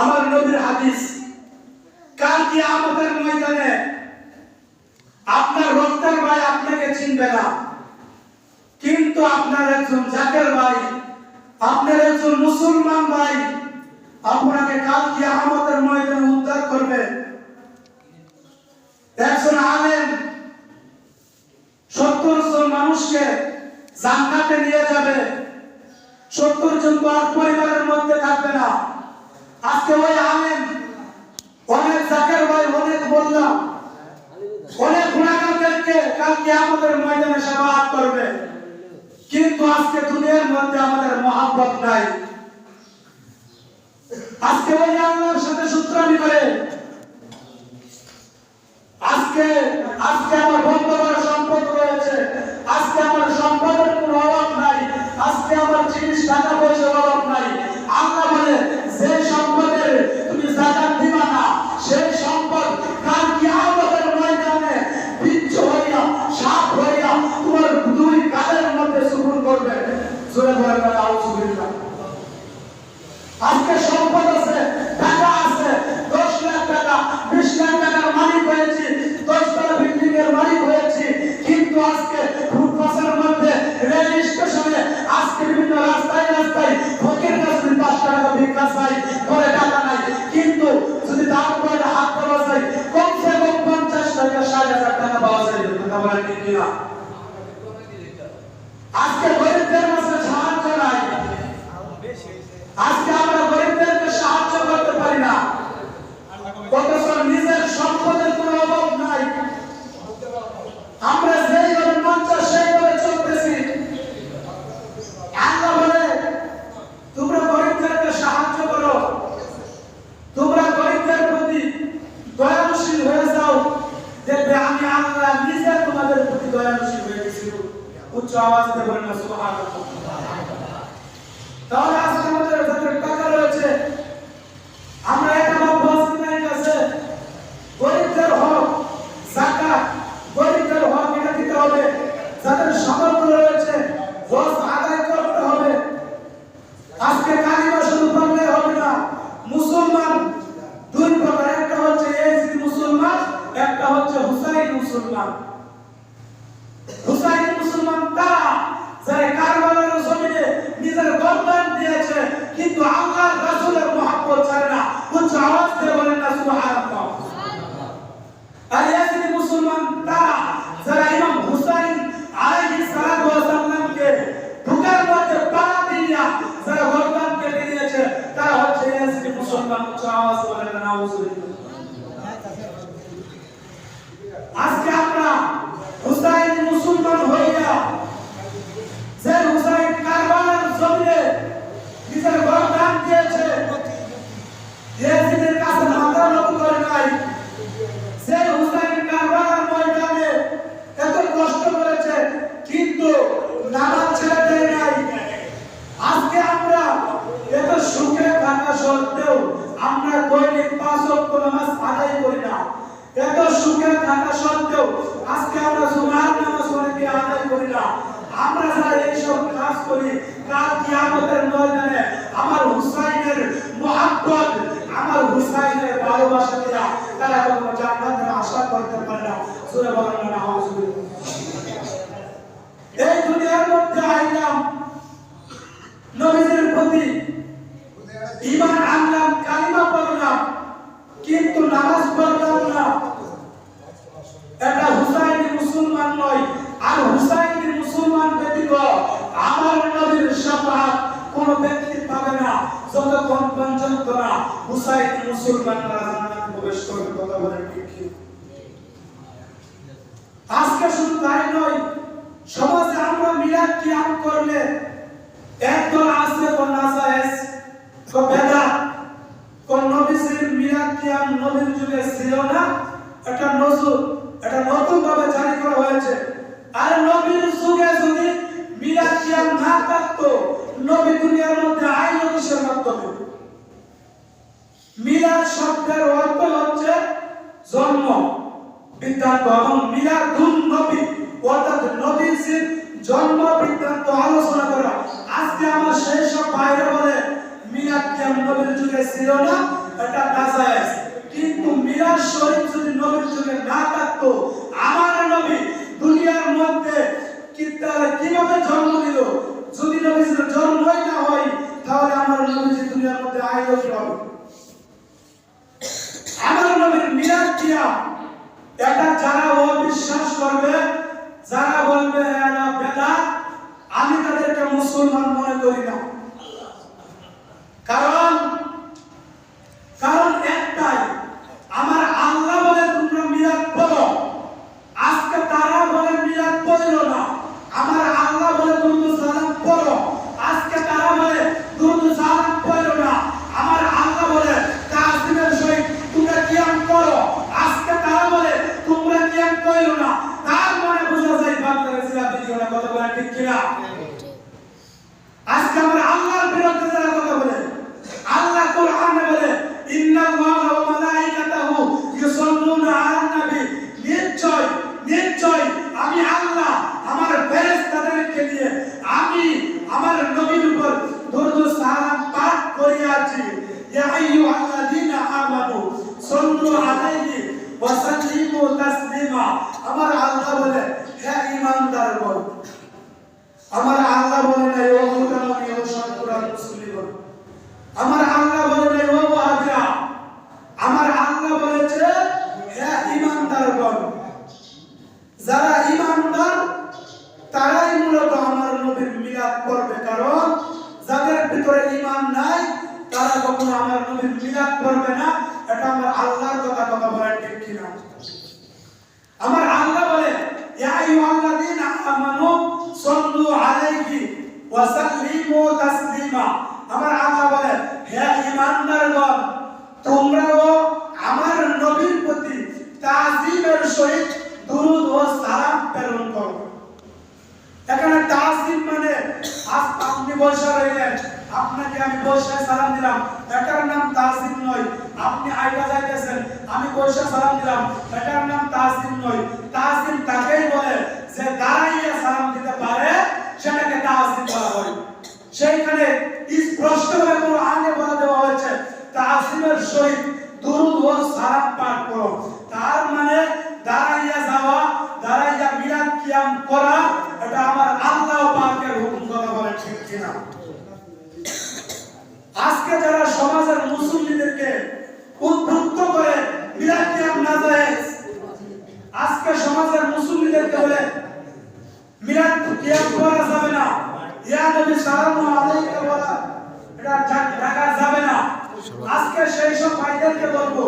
আমার নবীর হাদিস, কাল কি আমাদের ময়দানে আপনার রক্তের ভাই আপনাকে চিনবে না। কিন্তু আপনার একজন জাকের ভাই, আপনার একজন মুসলমান ভাই আপনাকে কাল কি আমাদের ময়দানে উদ্ধার করবে। একজন আলেম সত্তর জন মানুষকে জান্নাতে নিয়ে যাবে। সত্তর জন পরিবারের মধ্যে থাকবে না। আজকে ওই আলেম অনেক জাকের ভাই, অনেক বললাম। অনেক গুণাগারদেরকে কালকে আমাদের ময়দানে সেবাহাত করবে। কিন্তু আজকে দুনিয়ার মধ্যে আমাদের মহাব্বত নাই। আজকে ওই আল্লাহর সাথে সূত্রানি করে। আজকে আজকে আমার বন্ধবার সম্পদ রয়েছে। আজকে আমার সম্পদের কোনো অভাব নাই। আজকে আমার জিনিস টাকা পয়সার অভাব জোরে বলে বলে আউযুবিল্লাহ আজকে সম্পদ আছে টাকা আছে দশ লাখ টাকা বিশ লাখ টাকার মালিক হয়েছি দশ তলা বিল্ডিং এর মালিক হয়েছি কিন্তু আজকে ফুটপাথের মধ্যে রেল স্টেশনে আজকে বিভিন্ন রাস্তায় রাস্তায় ফকির কাছে পাঁচ টাকা ভিক্ষা চাই করে টাকা নাই কিন্তু যদি তারপরে হাত পাওয়া যায় কমসে কম পঞ্চাশ টাকা ষাট হাজার টাকা পাওয়া যায় কথা বলেন ঠিক কিনা আজকে গরিবদের মাঝে সাহায্য নাই আজকে আমরা গরিবদেরকে সাহায্য করতে পারি না অথচ নিজের সম্পদের কোনো অভাব নাই আমরা যেইভাবে মন চায় সেইভাবে চলতেছি আল্লাহ বলে তোমরা গরিবদেরকে সাহায্য করো তোমরা গরিবদের প্রতি দয়ালুশীল হয়ে যাও দেখবে আমি আল্লাহ নিজে তোমাদের প্রতি দয়ালুশীল হয়ে গেছি উচ্চ আওয়াজ দিয়ে বলেন না সুবহানাল্লাহ তাহলে আজকে আমাদের যাদের টাকা রয়েছে আমরা এটা ভাববো আজকে নাই কাছে গরিবদের হক জাকাত গরিবদের হক এটা দিতে হবে যাদের সামর্থ্য রয়েছে হজ আদায় করতে হবে আজকে কালিমা শুধু পড়লে হবে না মুসলমান দুই প্রকার একটা হচ্ছে এজিদ মুসলমান একটা হচ্ছে হুসাইন মুসলমান হুসাইন মুসলমান তারা যারা কারবালার জমিনে নিজের গর্দান দিয়েছে কিন্তু আল্লাহর রাসূলের মহব্বত ছাড়ে না। উচ্চ আওয়াজ দিয়ে বলেন না, সুবহানাল্লাহ। আর ইয়াজিদি মুসলমান তারা, যারা ইমাম হুসাইন আলাইহিস সালাতু ওয়াস সালামকে বুকের মধ্যে পা দিয়া যারা গর্দান কেটে দিয়েছে তারা হচ্ছে ইয়াজিদি মুসলমান। উচ্চ আওয়াজ বলেন না, নাউজুবিল্লাহ আজকে আমরা হুসাইন মুসলমান হইয়া যে হুসাইন কারবালার জমিনে নিজের গর্দান দিয়েছে ইয়াজিদের কাছে মাথা নত করে নাই। যে হুসাইন কারবালার ময়দানে এত কষ্ট করেছে, কিন্তু নামাজ ছেড়ে দেয় নাই। আজকে আমরা এত সুখে থাকা সত্ত্বেও আমরা দৈনিক পাঁচ ওয়াক্ত নামাজ আদায় করি না। এত সুখে থাকা সত্ত্বেও আজকে আমরা জুমার নামাজ অনেকে আদায় করি না। আমরা যারা এইসব কাজ করি, কাল কিয়ামতের ময়দানে আমার হুসাইনের মহাব্বত আমার হুসাইনের ভালোবাসা দিয়া তারা কখনো জান্নাতের আশা করতে পারে না। সুরে বলেন না এই দুনিয়ার মধ্যে আইলাম নবীদের প্রতি ঈমান আনলাম কালিমা পড়লাম কিন্তু নামাজ পড়লাম না এটা হুসাইনি মুসলমান নয় আর হুসাইনি মুসলমান ব্যতীত আমার নবীর শাফাআত কোন ব্যক্তি পাবে না যতক্ষণ পর্যন্ত না হুসাইনি মুসলমানরা জান্নাতে প্রবেশ করবে কথা বলেন ঠিক কি? আজকে শুধু তাই নয় সমাজে আমরা মিলাদ কিয়াম করলে একদল আছে কোন নাজায়েজ কোন বেদাত কোন নবীজির মিলাদ কিয়াম নবীর যুগে ছিল না এটা নজর এটা নতুন ভাবে জারি করা হয়েছে আর নবীর যুগে যদি মিলাদ কিয়াম না থাকতো নবী দুনিয়ার মধ্যে আইলো কিসের মাধ্যমে মিলাদ শব্দের অর্থ হচ্ছে জন্ম বৃত্তান্ত এবং মিলাদুন নবী অর্থাৎ নবীর জন্ম বৃত্তান্ত আলোচনা করা আজকে আমার সেই সব বাইরে বলে মিলাদ কিয়াম নবীর যুগে ছিল না এটা নাজায়েজ কিন্তু মিলাদ শরীফ যদি নবীর যুগে না থাকতো আমার নবী দুনিয়ার মধ্যে কি তারা কীভাবে জন্ম নিল যদি নবীর জন্মই না হয় তাহলে আমার নবীজি দুনিয়ার মধ্যে আয়োজন হবে আমার মিলাদ এটা যারা অবিশ্বাস করবে, যারা বলবে বেদা আমি তাদেরকে মুসলমান মনে করি না। কারণ একটাই আমার আল্লাহ বলে তোমরা মিলাদ পড়ো আজকে তারা বলে মিলাদ পড়ল না আমার আল্লাহ বলে দুরুদ সালাম পড়ো আজকে তারা বলে দুরুদ সালাম পড়ো না আমার আল্লাহ বলে তাসবিহের সহিত তোমরা কিয়াম করো আজকে তারা বলে তোমরা কিয়াম করো না তার মানে বোঝা যায় বাংলাদেশের ইসলাম ভিডিওটা কথা বলা ঠিক আজকে আমরা আল্লাহর বিরুদ্ধে যারা কথা বলে আল্লাহ কোরআনে বলে, ইন্নাল্লাহা ওয়া মালাইকাতাহু ইউসাল্লুনা আলান নবী। নিশ্চয় নিশ্চয়, আমি আল্লাহ আমার ফেরেশতাদেরকে দিয়ে আমি আমার নবীর উপর দরুদ সালাম পাঠ করিয়াছি। ইয়া আইয়ুহাল্লাযীনা আমানু সাল্লু আলাইহি ওয়া সাল্লিমু তাসলিমা। আমার আল্লাহ বলে, হে ঈমানদারগণ আমার আল্লাহ বলে নাই ও মুতামামি ও সৎকুরান মুসলিম আমার আল্লাহ বলে নাই ও ওয়াহাবিরা আমার আল্লাহ বলেছে হে ঈমানদারগণ যারা ঈমানদার তারাই মূলত আমার কখনো আমার নবীর বলেন ঠিক কিনা? আমার আল্লাহ বলে ইয়া আইয়ুহাল্লাযীনা আমানু তোমরাও আমার নবীর প্রতি তাজিমের সহিত দুরূদ ও সালাম প্রেরণ করো। এখানে তাজিম মানে আজ আপনি বসে রইলেন, আপনাকে আমি বসে সালাম দিলাম। এটার নাম তাজিম নয়, আপনি আইটা যাইতেছেন, আমি বসে সালাম দিলাম। এটার নাম তাজিম নয়। তাজিম তাকেই বলে যে দাঁড়াইয়ে সালাম দিতে পারে, সেটাকে তাজিম বলা হয়। সেইখানে স্পষ্টভাবে কোরআনে বলে দেওয়া হয়েছে তাজিমের সহিত দুরূদ ও সালাম পাঠ করো। তার মানে দাঁড়াইয়া যাওয়া, দাঁড়াইয়া মিলাদ কিয়াম করা, এটা আমার আল্লাহ পাকের হুকুম কথা বলে ঠিক কিনা? আজকে যারা সমাজের মুসলিমদেরকে উদ্বুদ্ধ করে মিলাদ কিয়াম না যায় আজকে সমাজের মুসলিমদেরকে বলে, মিলাদ কিয়াম করা যাবে না। ইয়া নবী সাল্লাল্লাহু আলাইহি ওয়া এটা ঢাকা যাবে না। আজকে সেই সব ভাইদেরকে বলব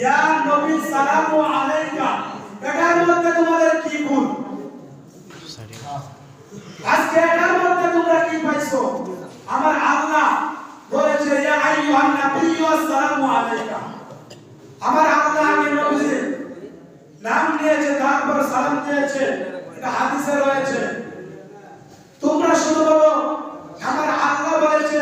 ইয়া নবী সালামু আলাইকা, এটার মধ্যে তোমাদের কি ভুল? আজকে এটার মধ্যে তোমরা কি পাইছো? আমার আল্লাহ বলেছে, ইয়া আইয়ুহান নাবিয়্যু আসসালামু আলাইকা। আমার আল্লাহ আমি নবীজি নাম নিয়েছে তারপর সালাম দিয়েছে, এটা হাদিসে রয়েছে। তোমরা শুধু বলো, আমার আল্লাহ বলেছে,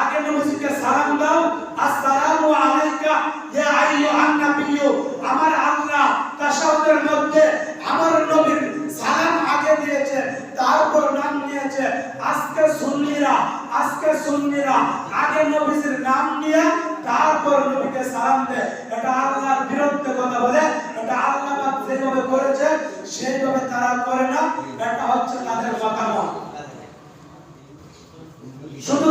আগে নবীকে সালাম দাও আসসালামু আলাইকা ইয়া আইয়ুহান নাবিয়্যু আমার আল্লাহ তাশাহুদের মধ্যে আমার নবীর সালাম আগে দিয়েছে তারপর নাম নিয়েছে আজকে সুন্নিরা আজকে সুন্নিরা আগে নবীর নাম নিয়ে তারপর নবীকে সালাম দেয় এটা আল্লাহর বিরুদ্ধে কথা বলে এটা আল্লাহ পাক যেভাবে করেছে সেইভাবে তারা করে না এটা হচ্ছে তাদের মতামত শুধু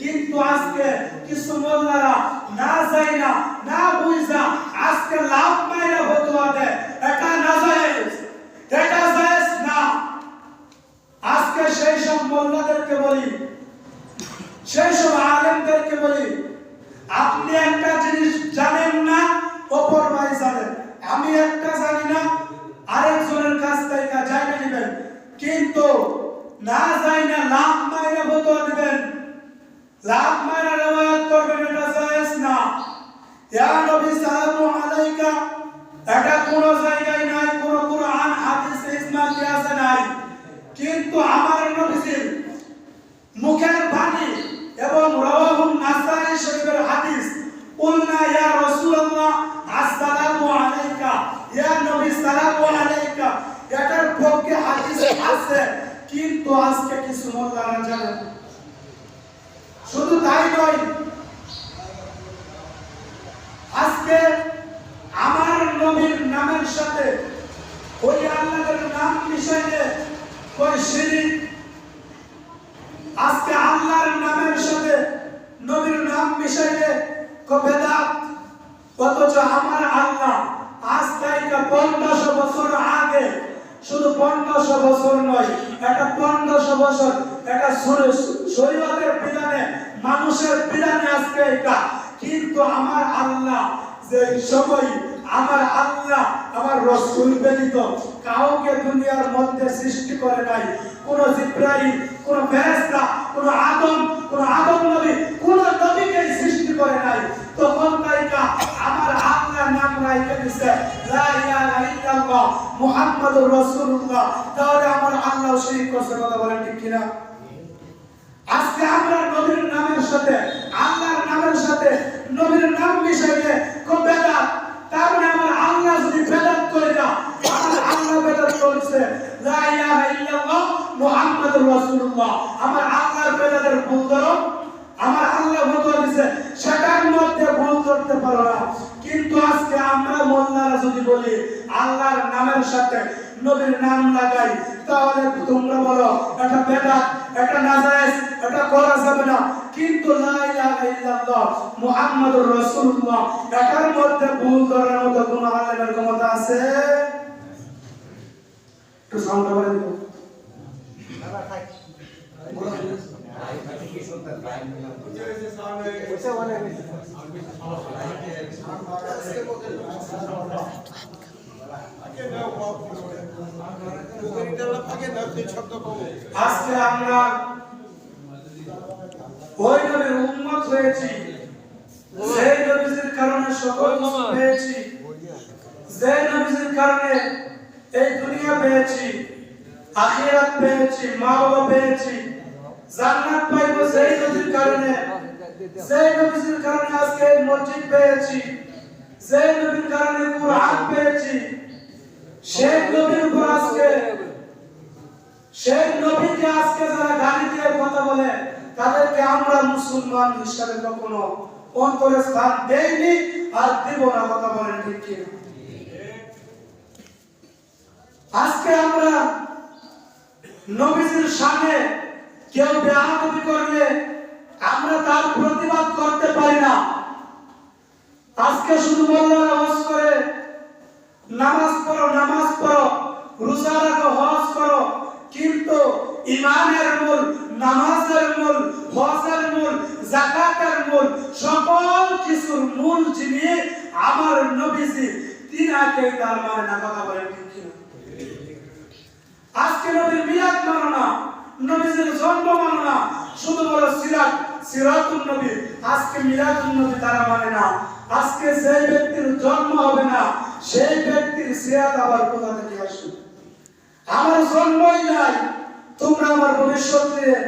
কিন্তু আজকে কিছু মোল্লারা না যায় না না বুঝা, আজকে লাভ মাইরা দেয়। এটা না জায়েজ, এটা না। আজকে সেই সব মোল্লাদেরকে বলি, সেই সব আলেমদেরকে বলি, আপনি একটা জিনিস জানেন না, অপর ভাই জানেন আমি একটা জানি না, আরেকজনের কাছ থেকে নেবেন। কিন্তু না যাই না লাভ মাইরা ফতোয়া দিবেন লাভ মাইরা রেওয়ায়াত করবেন এটা জায়েজ না ইয়া নবী সাল্লাল্লাহু আলাইকা এটা কোন জায়গায় নাই কোন কুরআন হাদিসে ইসমাল কিয়াসে নাই কিন্তু আমার নবীজির মুখের বাণী এবং রাওয়াহুন নাসাই শরীফের হাদিস কুলনা ইয়া রাসূলুল্লাহ আসসালামু আলাইকা ইয়া নবী সালামু আলাইকা এটার পক্ষে হাদিস আছে কিন্তু আজকে কিছু মোল্লারা জানেন শুধু তাই নয় আজকে আমার নবীর নামের সাথে ওই আল্লাহর নাম মিশাইলে ওই শিরিক আজকে আল্লাহর নামের সাথে নাম বেদাত অথচ আমার আল্লাহ আজ থেকে পঞ্চাশ বছর আগে, শুধু পঞ্চাশ বছর নয় এটা পঞ্চাশ বছর এটা শরীয়তের বিধানে, মানুষের বিধানে আজকে এটা। কিন্তু আমার আল্লাহ যে সময় আমার আল্লাহ, আমার রসুল ব্যতীত কাউকে দুনিয়ার মধ্যে সৃষ্টি করে নাই। কোন জিব্রাইল, কোন ফেরেশতা, কোন আদম কোন আদম নবী কোন নবীকে সৃষ্টি করে নাই। তখন তাইকা আমার আল্লাহ নাম রাইখে দিছে, লা ইলাহা ইল্লাল্লাহ মুহাম্মাদুর রাসূলুল্লাহ। তাহলে আমার আল্লাহ শরীক করছে কথা বলেন ঠিক কিনা? আজকে আমরা নবীর নামের সাথে, আল্লাহর নামের সাথে নবীর নাম মিশাইলে খুব বেদাত তার মানে আমার আল্লাহ যদি বেদাত করে না আমার আল্লাহ বেদাত করছে লা ইলাহা ইল্লাল্লাহ করা যাবে না। কিন্তু লা ইলাহা ইল্লাল্লাহ মুহাম্মাদুর রাসূলুল্লাহ, এটার মধ্যে ভুল আলেমের ক্ষমতা আছে? একটু সাউন্ড করে দিও আজকে আমরা ওই নবীর উম্মত হয়েছি। সেই নবীর কারণে সকল পেয়েছি যে নবীর কারণে এই দুনিয়া পেয়েছি, আখিরাত পেয়েছি মা বাবা পেয়েছি। জান্নাত পাইব সেই নবীর কারণে। সেই নবীর কারণে আজকে মসজিদ পেয়েছি। সেই নবীর কারণে কুরআন পেয়েছি। সেই নবীর উপর আজকে সেই নবীকে আজকে যারা গালি দিয়ে কথা বলে, তাদেরকে আমরা মুসলমান হিসাবে কখনো অন্তরে স্থান দেইনি আর দেব না কথা বলেন ঠিক কি আজকে আমরা নবীজির সামনে কেউ বেআদবি করলে আমরা তার প্রতিবাদ করতে পারি না আজকে শুধু মোল্লারা হজ করে নামাজ পড়ো নামাজ পড়ো, রোজা রাখো, হজ করো কিন্তু ইমানের মূল, নামাজের মূল, হজের মূল, জাকাতের মূল, সকল কিছুর মূল যিনি আমার নবীজি তিনাকে তার মানে না কথা বলেন? আজকে নবীর মিলাদ মানো না, নবীজির জন্ম মানো না, শুধু বলো সিরাত, সিরাতুন নবী। আজকে মিলাদুন নবী তারা মানে না। আজকে যে ব্যক্তির জন্ম হবে না, সেই ব্যক্তির সিরাত আবার কোথা থেকে আসবে? আমার জন্মই নাই, তোমরা আমার ভবিষ্যৎ নিয়ে।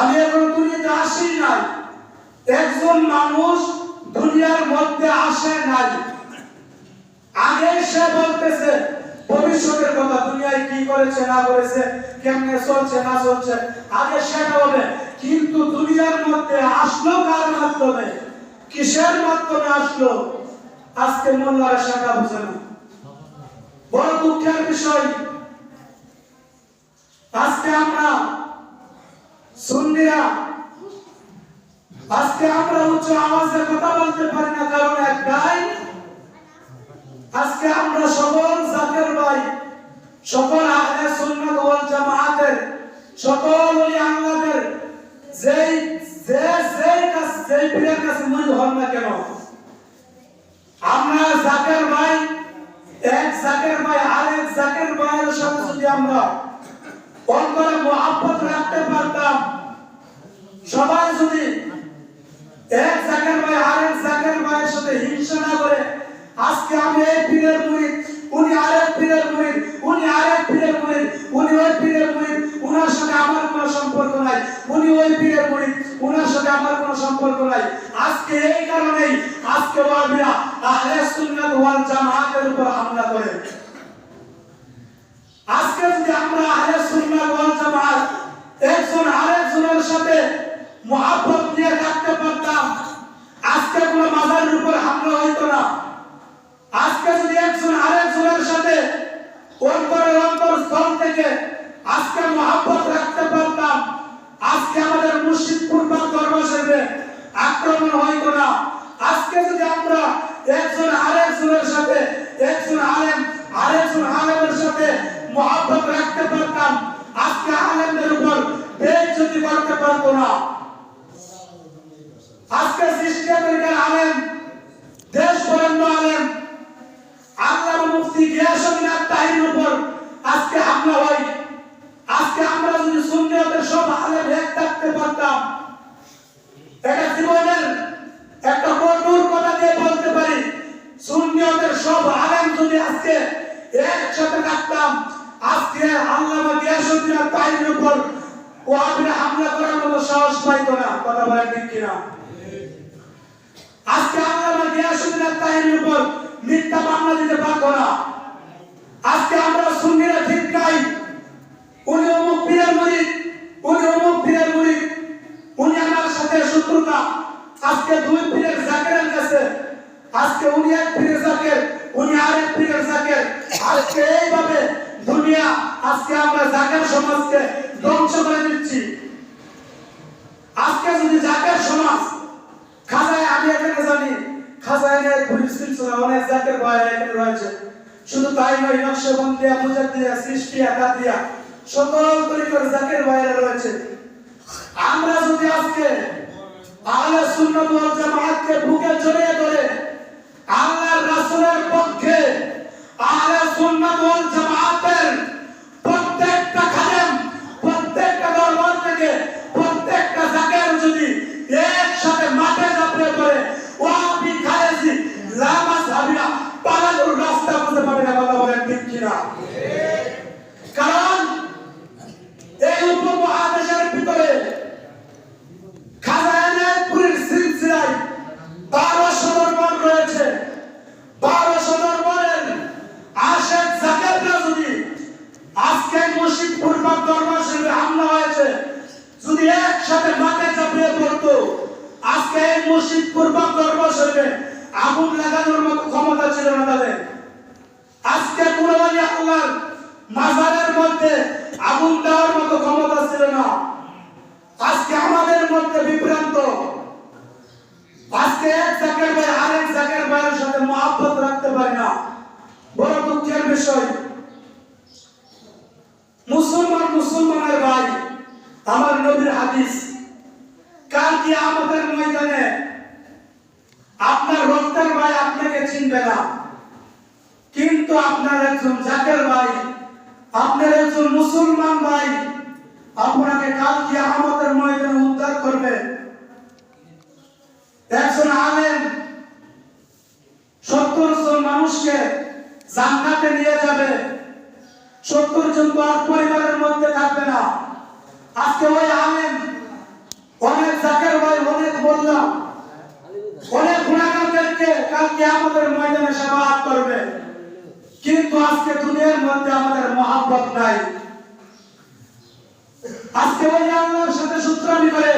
আমি এখন দুনিয়াতে আসি নাই। একজন মানুষ দুনিয়ার মধ্যে আসে নাই। আগে সে বলতেছে ভবিষ্যতের কথা দুনিয়ায় কি করেছে, না করেছে, কেমনে চলছে, না চলছে, আগে সেটা হবে। কিন্তু দুনিয়ার মধ্যে আসলো কার মাধ্যমে? কিসের মাধ্যমে আসলো? আজকে মোল্লারা সেটা বুঝে না। বড় দুঃখের বিষয়, আজকে আমরা সুন্নিরা, আজকে আমরা উচ্চ আওয়াজে কথা বলতে পারি না, কারণ একটাই আজকে আমরা সকল জাতের ভাই, সকল আহলে সুন্নাত ওয়াল জামাআতের সকল ওলি আল্লাহদের যেই, যে যেই কাজ, যেই পীরের কাছে মুরিদ হন না কেন, আমরা জাকের ভাই, এক জাকের ভাই, আরেক জাকের ভাইয়ের সাথে যদি আমরা অন্তরে মহাব্বত রাখতে পারতাম, সবাই যদি এক জাকের ভাই, আরেক জাকের ভাইয়ের সাথে হিংসা না করে আজকে আমি এই পীরের মুরিদ উনি আরেক পীরের মুরিদ উনি আরেক পীরের মুরিদ উনি ওই পীরের মুরিদ উনার সাথে আমার কোনো সম্পর্ক নাই। উনি ওই পীরের মুরিদ উনার সাথে আমার কোনো সম্পর্ক নাই। আজকে এই কারণেই আজকে ওয়াহাবিরা আহলে সুন্নাত ওয়াল জামাআতের উপর হামলা করে। আজকে যদি আমরা আহলে সুন্নাত ওয়াল জামাত একজন আরেকজনের সাথে মহাব্বত নিয়ে থাকতে পারতাম, আজকে কোনো মাজারের উপর হামলা হইতো না। আজকে যদি একজন আরেকজনের সাথে অন্তরের অন্তর স্থল থেকে আজকে মহাব্বত রাখতে পারতাম, আজকে আমাদের মুর্শিদ পূর্বাক দরবার শরীফে আক্রমণ হইতো না। আজকে যদি আমরা একজন আরেকজনের সাথে, একজন আলেম, আরেকজন আলেমের সাথে মহাব্বত রাখতে পারতাম, আজকে আলেমদের উপর বেশ যদি করতে পারতো না আজকে সৃষ্টি আমেরিকার আলেম দেশ বরেণ্য আলেম আল্লাহ মুফতি আত্মাহির উপর আজকে হামলা হয় আজকে আমরা যদি সুন্নিয়তের সব আলেম এক থাকতে পারতাম, এটা জীবনের একটা কঠোর কথা দিয়ে বলতে পারি, সুন্নিয়তের সব আলেম যদি আজকে একসাথে থাকতাম, আজকে আল্লামা গিয়াসুদ্দিন আত্মাহির উপর ওয়াহাবিরা হামলা করার মতো সাহস পাইতো না, কথা বলেন ঠিক কিনা? আজকে আল্লামা গিয়াসুদ্দিন আত্মাহির উপর মিথ্যা মামলা দিতে পারব না। আজকে আমরা সুন্নিরা ঠিক নাই উনি অমুক পীরের মুরিদ উনি অমুক পীরের মুরিদ উনি আমার সাথে শত্রুতা আজকে দুই পীরের জাকেরের কাছে আজকে উনি এক পীরের জাকের উনি আরেক পীরের জাকের আজকে এইভাবে দুনিয়া আজকে আমরা জাকের সমাজকে ধ্বংস করে দিচ্ছি আজকে যদি জাকের সমাজ খাজায় আমি এখানে জানি খাজায় পুলিশ সিলসিলা অনেক জাতের বাইরে এখানে রয়েছে শুধু তাই নয় নকশবন্দিয়া মুজাদ্দিয়া সৃষ্টিয়া কাদিয়া সকল তরিকার জাকের বাইরে রয়েছে আমরা যদি আজকে আহলে সুন্নাত ওয়াল জামাআতকে বুকে জড়িয়ে ধরে আল্লাহর রাসূলের পক্ষে আহলে সুন্নাত ওয়াল জামাআতের প্রত্যেকটা খাদেম প্রত্যেকটা দরবার থেকে প্রত্যেকটা জাকের যদি একসাথে মাঠে ঝাঁপিয়ে পড়ে ওয়াহাবি খালেজি লামা সাবিরা পালানোর রাস্তা খুঁজে পাবে না কথা বলেন ঠিক কিনা কারণ এই উপমহাদেশের ভিতরে খাজানাপুরের সিলসিলায় বারোশো দরবার রয়েছে বারোশো দরবারের আশেক জাকাতরা যদি আজকে মসজিদ পূর্বাক দরবার শরীফে হামলা হয়েছে যদি একসাথে মাঠে চাপিয়ে পড়তো। আজকে এই মসজিদ পূর্বাক দরবার শরীফে আগুন লাগানোর মতো ক্ষমতা ছিল না তাদের। আজকে কুরবানি আল্লাহর মাজারের মধ্যে আগুন দেওয়ার মতো ক্ষমতা ছিল না। আজকে আমাদের মধ্যে বিভ্রান্ত। আজকে এক জাকের ভাই আরেক জাকের ভাইয়ের সাথে মহাব্বত রাখতে পারি না। বড় দুঃখের বিষয়। মুসলমান মুসলমানের ভাই আমার নবীর হাদিস। কাল কি আমাদের ময়দানে আপনার রক্তের ভাই আপনাকে চিনবে না। কিন্তু আপনার একজন জাকের ভাই, আপনার একজন মুসলমান ভাই আপনাকে কাল কি আমাদের ময়দানে উদ্ধার করবে। একজন আলেম সত্তর জন মানুষকে জান্নাতে নিয়ে যাবে। সত্তর জন তো আর পরিবারের মধ্যে থাকবে না। আজকে ওই আলেম অনেক জাকের ভাই, অনেক বললাম অনেক গুণাগারদেরকে কালকে আমাদের ময়দানে সেবাহাত করবে। কিন্তু আজকে দুনিয়ার মধ্যে আমাদের মহাব্বত নাই। আজকে ওই আল্লাহর সাথে সূত্রানি করে